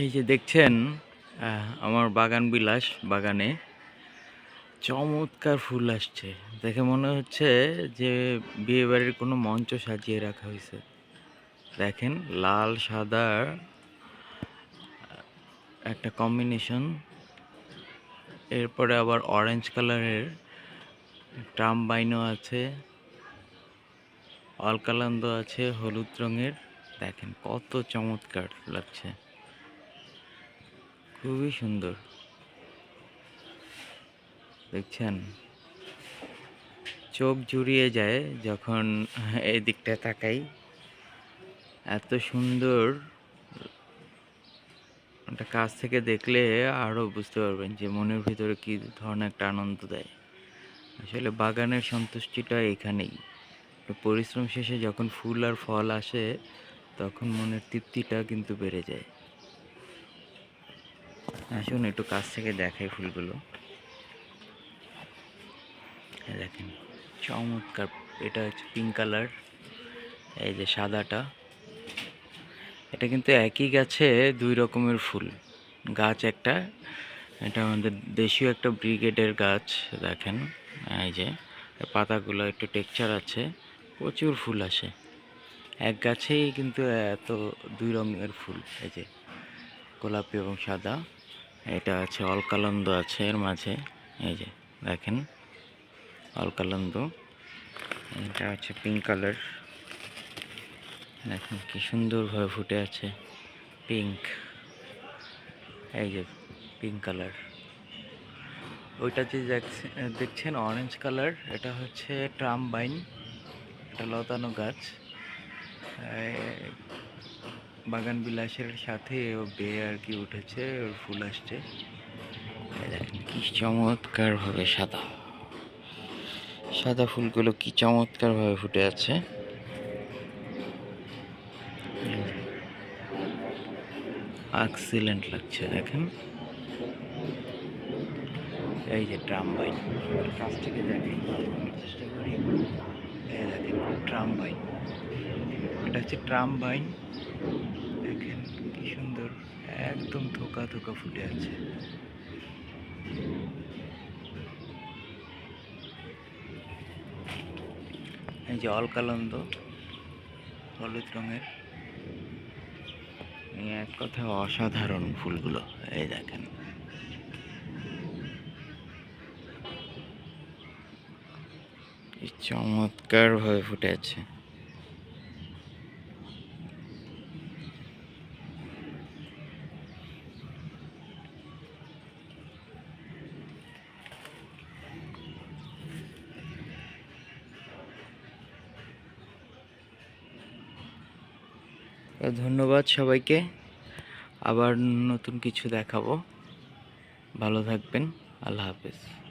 এই যে দেখছেন আমার বাগান বিলাস বাগানে চমৎকার ফুল আসছে। দেখে মনে হচ্ছে যে বিয়ে বাড়ির কোনো মঞ্চ সাজিয়ে রাখা হয়েছে। দেখেন, লাল সাদার একটা কম্বিনেশন এরপরে আবার অরেঞ্জ কালারের ট্রাম বাইনও আছে অলকালান্দ আছে, হলুদ রঙের। দেখেন, কত চমৎকার লাগছে। খুবই সুন্দর। দেখছেন? চোখ জুড়িয়ে যায় যখন এই দিকটা তাকাই। এত সুন্দর ওটা কাছ থেকে দেখলে আরও বুঝতে পারবেন যে মনের ভিতরে কী ধরনের একটা আনন্দ দেয়। আসলে বাগানের সন্তুষ্টিটা এখানেই। পরিশ্রম শেষে যখন ফুল আর ফল আসে, তখন মনের তৃপ্তিটা কিন্তু বেড়ে যায়। আসুন, একটু কাছ থেকে দেখাই ফুলগুলো। দেখেন, চমৎকার। এটা হচ্ছে পিঙ্ক কালার এই যে সাদাটা। এটা কিন্তু একই গাছে দুই রকমের ফুল। গাছ একটা, এটা আমাদের দেশীয় একটা ব্রিগেডের গাছ, দেখেন, এই যে। পাতাগুলো একটু টেক্সচার আছে, প্রচুর ফুল আসে। এক গাছেই কিন্তু এত দুই রঙের ফুল, এই যে গোলাপি এবং সাদা। এটা আছে অলকালন্দ আছে এর মাঝে, এই যে দেখেন অলকালন্দ, এটা হচ্ছে পিঙ্ক কালার দেখেন কি সুন্দরভাবে ফুটে আছে পিঙ্ক এই যে পিঙ্ক কালার ওইটা যে দেখছে- দেখছেন অরেঞ্জ কালার এটা হচ্ছে ট্রাম বাইন এটা লতানো গাছ বাগান বিলাসের সাথে ও বেয়ে আর কি উঠেছে, ওর ফুল আসছে। দেখেন, কি চমৎকার ভাবে সাদা। সাদা ফুলগুলো কি চমৎকার ভাবে ফুটে আছে। এক্সিলেন্ট লাগছে, দেখেন। এই যে ট্রাম বাইন কাছ থেকে দেখি চেষ্টা করি। দেখেন ট্রাম বাইন এটা হচ্ছে ট্রাম বাইন দেখেন কি সুন্দর, একদম থোকা থোকা ফুটে আছে। এই যে অলকালন্দ হলুদ রঙের। এক কথা অসাধারণ ফুলগুলো, এই দেখেন। কি চমৎকার ভাবে ফুটে আছে। ধন্যবাদ সবাইকে। আবার নতুন কিছু দেখাবো। ভালো থাকবেন। আল্লাহ হাফেজ।